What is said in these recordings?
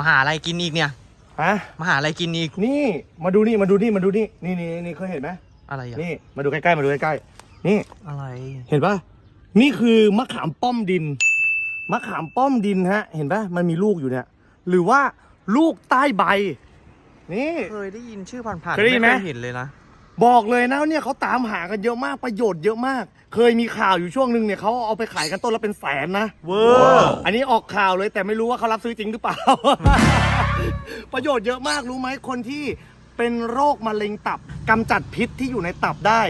มาหาอะไรกินอีกเนี่ย ฮะมาหาอะไรกินอีก นี่มาดูนี่มาดูนี่มาดูนี่นี่นี่นี่เคยเห็นไหมอะไรอะ นี่มาดูใกล้ๆมาดูใกล้ๆนี่ อะไร เห็นปะนี่คือมะขามป้อมดิน มะขามป้อมดินฮะ เห็นปะมันมีลูกอยู่เนี่ย หรือว่าลูกใต้ใบ นี่ เคยได้ยินชื่อผ่านๆเคยได้ยินไหมเคยเห็นเลยนะ บอกเลยนะเนี่ยเขาตามหากันเยอะมากประโยชน์เยอะมาก เคยมีข่าวอยู่ช่วงหนึ่งเนี่ยเขาเอาไปขายกันต้นละเป็นแสนนะเวอร์อันนี้ออกข่าวเลยแต่ไม่รู้ว่าเขารับซื้อจริงหรือเปล่า ประโยชน์เยอะมากรู้ไหมคนที่เป็นโรคมะเร็งตับกำจัดพิษที่อยู่ในตับได้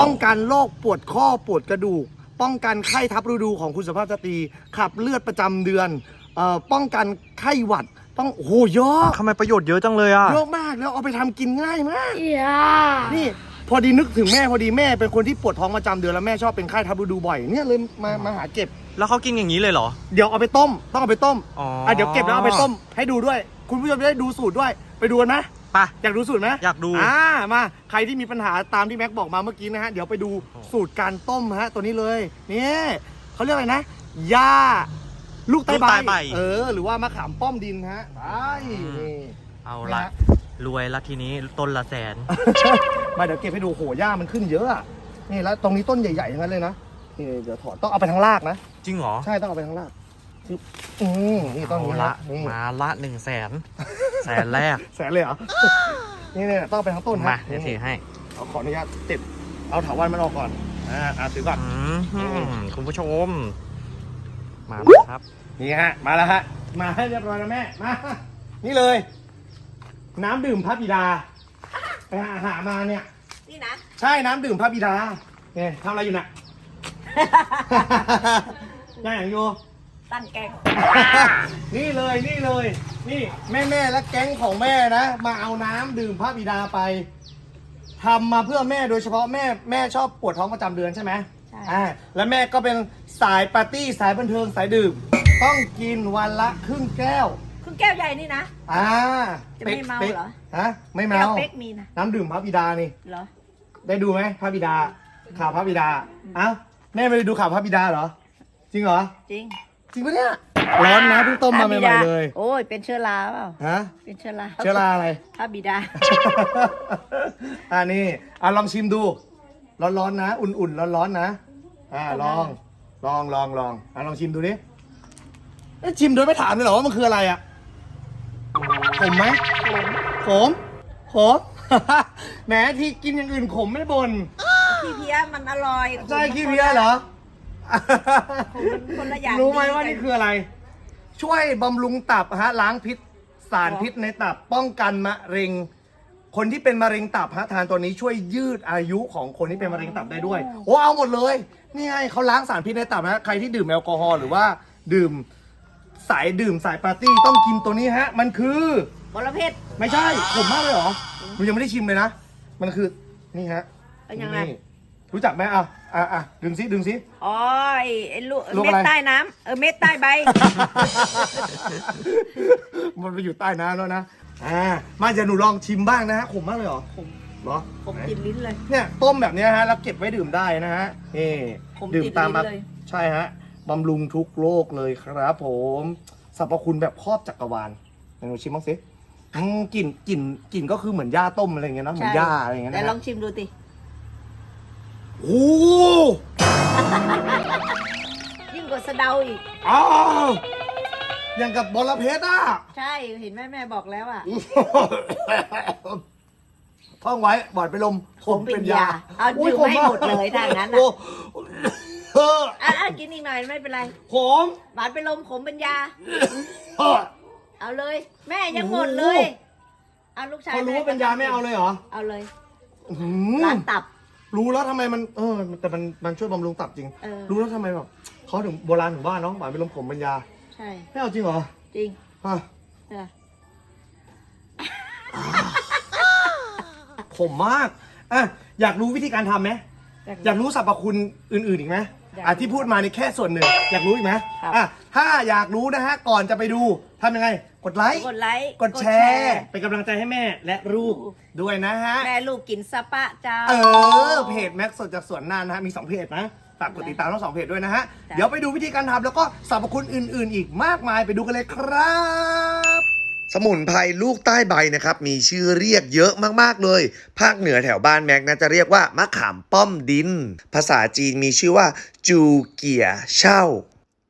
ป้องกันโรคปวดข้อปวดกระดูก ป้องกันไข้ทับฤดูของคุณสุภาพสตรีขับเลือดประจำเดือนเอ่อป้องกันไข้หวัด ต้องโอ้โหเยอะทำไมประโยชน์เยอะจังเลยอะ เยอะมากแล้วเอาไปทำกินง่ายมากอย่านี่ พอดีนึกถึงแม่พอดีแม่เป็นคนที่ปวดท้องประจำเดือนแล้วแม่ชอบเป็นไข้ทับฤดูบ่อยเนี่ยเลยมามาหาเก็บ แล้วเขากินอย่างนี้เลยเหรอ เดี๋ยวเอาไปต้ม ต้องเอาไปต้มอ๋ออะเดี๋ยวเก็บแล้วเอาไปต้ม ให้ดูด้วย คุณผู้ชมจะได้ดูสูตรด้วย ไปดูกันไหมไป อยากดูสูตรไหมอยากดูอ่ามาใครที่มีปัญหาตามที่แม็กบอกมาเมื่อกี้นะฮะเดี๋ยวไปดูสูตรการต้มฮะตัวนี้เลยนี่เขาเรียกอะไรนะหญ้า ลูกใต้ลูกใต้ใบใบ เออ หรือว่ามะขามป้อมดินฮะไปนี่ เอาละนะรวยละทีนี้ต้นละแสน มาเดี๋ยวเก็บให้ดูโหหญ้ามันขึ้นเยอะอะนี่แล้วตรงนี้ต้นใหญ่ๆทั้งนั้นเลยนะนี่เดี๋ยวถอนต้องเอาไปทางรากนะ จริงเหรอใช่ต้องเอาไปทางรากปึ๊บอืมนี่ต้นเอานี้ละนะนี่มาละหนึ่งแสนแสนแรกแสนเลยเหรอ นี่เนี่ยต้องเอาไปทั้งต้นมาฮะเดี๋ยวถือให้เอาขออนุญาตติดเอาถาวันมันออกก่อนอ่าอ่าถือก่อน อืมคุณผู้ชม มาแล้วครับ นี่ฮะ มาแล้วฮะ มาให้เรียบร้อยแล้วแม่ มา นี่เลย น้ำดื่มพระบิดาไปหาหามาเนี่ย นี่นะ ใช่น้ำดื่มพระบิดาเนี่ยทำอะไรอยู่น่ะ ได้อย่างโยตั้งแกงนี่เลยนี่เลย นี่แม่แม่ๆและแก๊งของแม่นะ มาเอาน้ำดื่มพระบิดาไปทำมาเพื่อแม่โดยเฉพาะแม่แม่ชอบปวดท้องประจำเดือนใช่ไหมใช่ อ่าแล้วแม่ก็เป็น สายปาร์ตี้สายบันเทิงสายดื่ม ต้องกินวันละครึ่งแก้ว ครึ่งแก้วใหญ่นี่นะ อ่าจะไม่เมาป๊กเหรอ ฮะไม่แก้เมาวเป๊กมีนะน้ำดื่มพระบิดานี่ เหรอ ได้ดูไหมพระบิดา ข่าวพระบิดาเอ้าแม่ไม่ได้ดูข่าวพระบิดาเหรอ จริงเหรอ จริง จริงปะเนี่ยร้อนนะเพิ่งต้มมาใหม่ๆเลยโอ้ยเป็นเชื้อราเปล่าฮะเป็นเชื้อราเชื้อราอะไรพระบิดาอ่านี่อะลองชิมดู ร้อนๆนะ อุ่นๆร้อนๆนะ อ่าลอง ลองลองลองอะลองชิมดูดิเอ๊ะชิมโดยไม่ถามเลยเหรอว่ามันคืออะไรอะขมไหมขมขม แหมที่กินอย่างอื่นขมไม่บ่นขี้เพี้ยมันอร่อยใช่ขี้เพี้ยเหรอมันคนละอย่างรู้ไหมดีว่ากันนี่คืออะไร ช่วยบำรุงตับฮะ ล้างพิษสารพิษในตับป้องกันมะเร็ง คนที่เป็นมะเร็งตับฮะทานตัวนี้ช่วยยืดอายุของคนที่เป็นมะเร็งตับได้ด้วย โอ้เอาหมดเลย นี่ไงเขาล้างสารพิษในตับฮะใครที่ดื่มแอลกอฮอล์หรือว่าดื่มสายดื่มสายปาร์ตี้ต้องกินตัวนี้ฮะ มันคือ บรเพชร ไม่ใช่ขมมากเลยเหรอหนูยังไม่ได้ชิมเลยนะ มันคือนี่ฮะเป็นยังไงนี่รู้จักไหมอะอะอะดึงซิดึงซิ อ๋อไอ้ไอ้ลูกลูกเม็อะไรดใต้น้ำเออเม็ดใต้ใบ มันไปอยู่ใต้น้ำแล้วนะ อ่ามาจะหนูลองชิมบ้างนะฮะขมมากเลยเหรอขม เหรอผมกินลิ้นเลย เนี่ยต้มแบบเนี้ยฮะแล้วเก็บไว้ดื่มได้นะฮะนี่ผมดื่มติดตามมาลิ้นเลย ใช่ฮะบำรุงทุกโรคเลยครับ ผมสรรพคุณแบบครอบจักรวาลไหนหนูชิมบ้างสิอืมกลิ่นกลิ่นกลิ่นก็คือเหมือนหญ้าต้มอะไรอย่างเงี้ยเนอะเหมือนหญ้าอะไรอย่างเงี้ยแต่นะลอฮะงชิมดูติโอ้โหยิ่งกว่าสะเดาอีก อ้าวอย่างกับบอลเพชรอะ ใช่เห็นแม่แม่บอกแล้วอะ ท่องไว้บอดไปลมขมเป็นยาเอาอุ๊ยดื่มขให้ากหมดเลยถ้างั้นโอ้อะเอออะอะกินอีกหน่อยไม่เป็นไรขมหวานเป็นลมขมเป็นยา เออ เอาเลย แม่ยังโอ้โหหมดเลยเอาลูกชายเขารู้ว่าเป็นยาไม่เอาเลยเหรอเอาเลยอื้อหือร้านตับ รู้แล้วทำไมมันเออแต่มันมันช่วยบำรุงตับจริง เออ รู้แล้วทำไมแบบเขาถึงโบราณถึงว่าเนาะหวานเป็นลมขมเป็นยาใช่ ไม่เอาจริงเหรอจริงฮะเออ ขมมากอะอยากรู้วิธีการทำไหมอยากรู้สรรพคุณอื่นๆอีกไหมอยากรู้อะที่พูดมานี่แค่ส่วนหนึ่ง อยากรู้อีกไหมครับอะถ้าอยากรู้นะฮะก่อนจะไปดูทำยังไง กดไลค์กดไลค์กดแชร์เป็นกำลังใจให้แม่และลูกด้วยนะฮะแม่ลูกกินสปะเจ้าเออเพจแม็กสดจากสวนนานนะฮะมี 2 เพจนะฝากกดติดตามทั้งสองเพจด้วยนะฮะจ้ะเดี๋ยวไปดูวิธีการทำแล้วก็สรรพคุณอื่น ๆ อีกมากมายไปดูกันเลยครับ สมุนไพรลูกใต้ใบนะครับ มีชื่อเรียกเยอะมาก ๆ เลย ภาคเหนือแถวบ้านแม็กน่าจะเรียกว่ามะขามป้อมดิน ภาษาจีนมีชื่อว่า จูเกียเช่า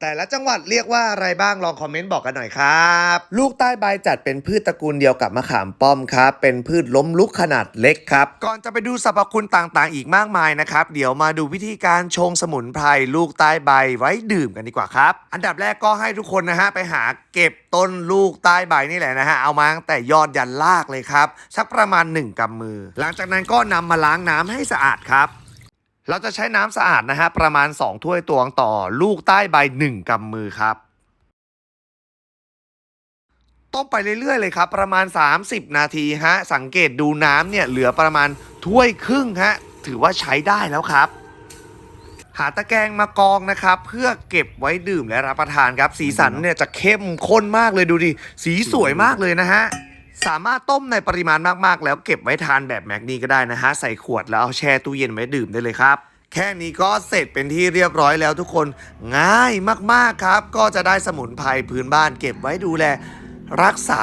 แต่ละจังหวัดเรียกว่าอะไรบ้างลองคอมเมนต์บอกกันหน่อยครับ ลูกใต้ใบจัดเป็นพืชตระกูลเดียวกับมะขามป้อมครับ เป็นพืชล้มลุกขนาดเล็กครับ ก่อนจะไปดูสรรพคุณต่างๆ อีกมากมายนะครับ เดี๋ยวมาดูวิธีการชงสมุนไพรลูกใต้ใบไว้ดื่มกันดีกว่าครับ อันดับแรกก็ให้ทุกคนนะฮะไปหาเก็บต้นลูกใต้ใบนี่แหละนะฮะเอามาตั้งแต่ยอดยันรากเลยครับสักประมาณ 1กำมือ หลังจากนั้นก็นำมาล้างน้ำให้สะอาดครับ เราจะใช้น้ำสะอาดนะฮะประมาณ 2 ถ้วยตวงต่อลูกใต้ใบ 1กำมือครับต้มไปเรื่อยๆเลยครับประมาณ 30 นาทีฮะสังเกตดูน้ำเนี่ยเหลือประมาณถ้วยครึ่งฮะถือว่าใช้ได้แล้วครับ หาตะแกรงมากองนะครับ เพื่อเก็บไว้ดื่มและรับประทานครับ สีสันเนี่ยจะเข้มข้นมากเลยดูดิสีสวยมากเลยนะฮะ สามารถต้มในปริมาณมากๆ แล้วเก็บไว้ทานแบบแมกนี่ก็ได้นะฮะ ใส่ขวดแล้วเอาแช่ตู้เย็นไว้ดื่มได้เลยครับ แค่นี้ก็เสร็จเป็นที่เรียบร้อยแล้วทุกคนง่ายมากๆครับ ก็จะได้สมุนไพรพื้นบ้านเก็บไว้ดูแลรักษา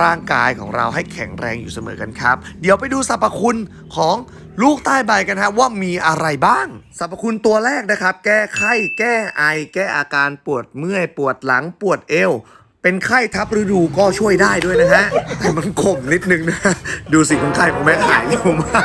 ร่างกายของเราให้แข็งแรงอยู่เสมอกันครับ เดี๋ยวไปดูสรรพคุณของลูกใต้ใบกันฮะว่ามีอะไรบ้าง สรรพคุณตัวแรกนะครับ แก้ไข้ แก้ไอ แก้อาการปวดเมื่อย ปวดหลัง ปวดเอว เป็นไข้ทับฤดูก็ช่วยได้ด้วยนะฮะ แต่มันขมนิดนึงนะ ดูสิคนไข้ของแม่หายเร็วมา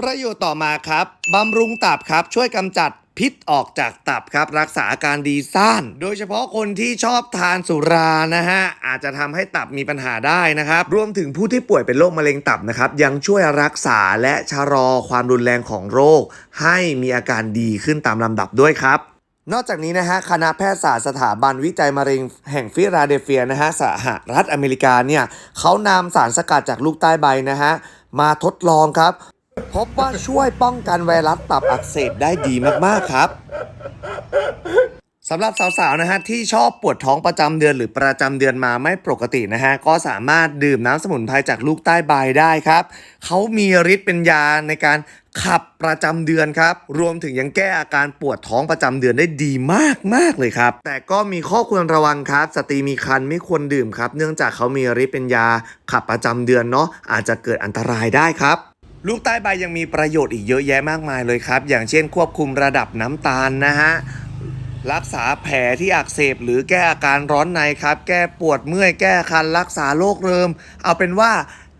ประโยชน์ต่อมาครับบำรุงตับครับ ช่วยกำจัดพิษออกจากตับครับ รักษาอาการดีซ่าน โดยเฉพาะคนที่ชอบทานสุรานะฮะ อาจจะทำให้ตับมีปัญหาได้นะครับ รวมถึงผู้ที่ป่วยเป็นโรคมะเร็งตับนะครับ ยังช่วยรักษาและชะลอความรุนแรงของโรค ให้มีอาการดีขึ้นตามลำดับด้วยครับ นอกจากนี้นะฮะคณะแพทยศาสตร์สถาบันวิจัยมะเร็งแห่งฟิลาเดลเฟียนะฮะสหรัฐอเมริกาเนี่ยเขานำสารสกัดจากลูกใต้ใบนะฮะมาทดลองครับ พบว่าช่วยป้องกันไวรัสตับอักเสบได้ดีมาก ๆ ครับ สำหรับสาวๆนะฮะที่ชอบปวดท้องประจำเดือนหรือประจำเดือนมาไม่ปกตินะฮะก็สามารถดื่มน้ำสมุนไพรจากลูกใต้ใบได้ครับเขามีฤทธิ์เป็นยาในการขับประจำเดือนครับ รวมถึงยังแก้อาการปวดท้องประจำเดือนได้ดีมากมากเลยครับ แต่ก็มีข้อควรระวังครับ สตรีมีครรภ์ไม่ควรดื่มครับ เนื่องจากเขามีฤทธิ์เป็นยาขับประจำเดือนเนาะอาจจะเกิดอันตรายได้ครับลูกใต้ใบยังมีประโยชน์อีกเยอะแยะมากมายเลยครับ อย่างเช่นควบคุมระดับน้ำตาลนะฮะ รักษาแผลที่อักเสบหรือแก้อาการร้อนในครับ แก้ปวดเมื่อยแก้คันรักษาโรคเริม เอาเป็นว่า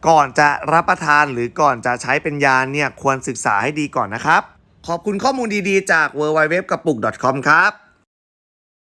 ก่อนจะรับประทานหรือก่อนจะใช้เป็นยาเนี่ยควรศึกษาให้ดีก่อนนะครับ ขอบคุณข้อมูลดีๆจาก w w w กระปุก .com ครับ